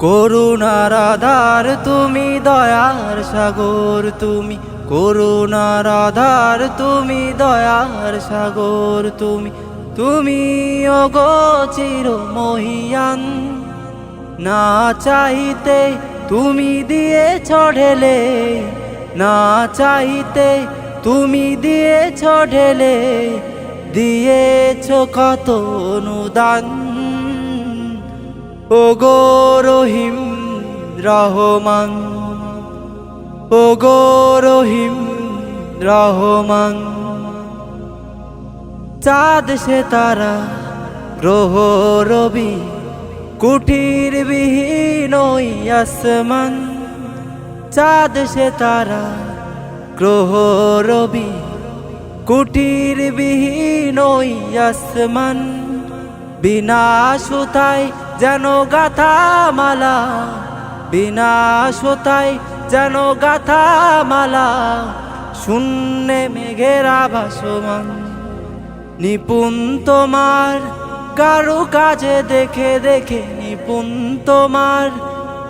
করুণার আধার, তুমি দয়ার সাগর, তুমি করুণার আধার, তুমি দয়ার সাগর, তুমি তুমি ওগো চির মহিয়ান না চাইতে তুমি দিয়ে ঢেলে না চাইতে তুমি দিয়ে ঢেলে দিয়েছ কত অনুদান। ও গো রহিম রহমান ও গো রহিম রহমান, চাঁদ সে তারা গ্রহ রবি, কুটির বিহীন আসমান, চাঁদ সে তারা গ্রহ রবি, কুটির বিহীন আসমান, বিনা সুতায় যেন গাথা মালা বিনা যেন গাথা মালা শূন্যে মেঘেরা ভাসমান নিপুণ তোমার, কারও কাজে দেখে দেখে নিপুণ তোমার,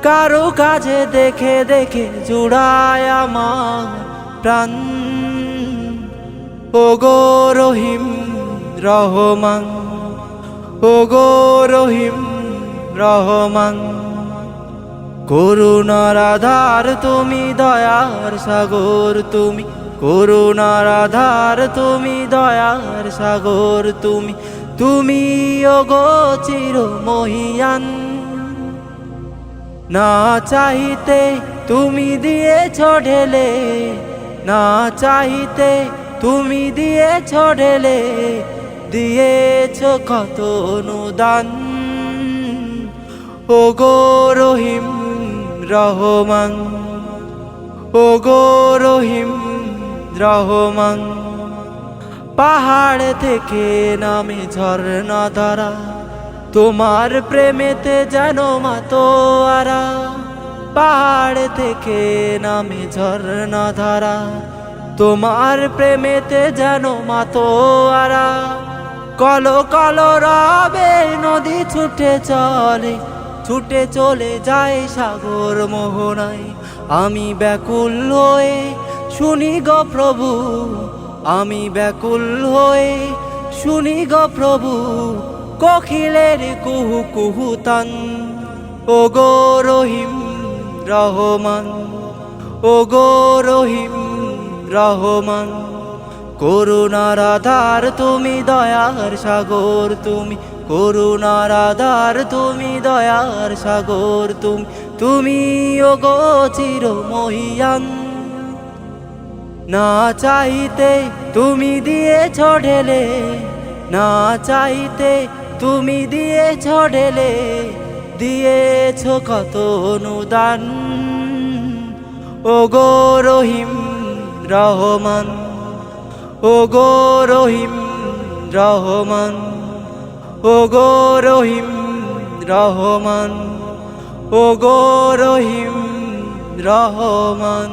কারও কাজে দেখে দেখে জুড়ায় আমার প্রাণ। ও গো রহিম রহমান ও গো রহিম রহমান, করুণার আধার তুমি, দয়ার সাগর তুমি, করুণার আধার তুমি, দয়ার সাগর তুমি তুমি ওগো চির মহিয়ান না চাইতে তুমি দিয়ে ঢেলে, না চাইতে তুমি দিয়ে ঢেলে, দিয়েছ কত অনুদান। ও গো রহিম রহমান ও গো রহিম রহমান, পাহাড় থেকে নামে ঝর্ণা ধারা, তোমার প্রেমেতে যেন মাতোয়ারা পাহাড় থেকে নামে ঝর্ণা ধারা, তোমার প্রেমেতে যেন মাতোয়ারা কলো কলো রবে নদী ছুটে চলে ছুটে চলে যায় সাগর মোহনায়। আমি ব্যাকুল হয়ে শুনি গো প্রভু, আমি ব্যাকুল হয়ে শুনি গো প্রভু, কোকিলের কুহু কুহু তান ও গো রহিম রহমান ও গো রহিম রহমান, করুণার আধার তুমি, দয়ার সাগর তুমি করুণার আধার, তুমি দয়ার সাগর, তুমি তুমি ও গো মহিয়ান না চাইতে তুমি দিয়ে ঢেলে, না চাইতে তুমি দিয়ে ঢেলে, দিয়েছ কত অনুদান। ও গো রহিম রহমান, ও গো রহিম রহমান। ও গো রহিম রহমান ও গো রহিম রহমান।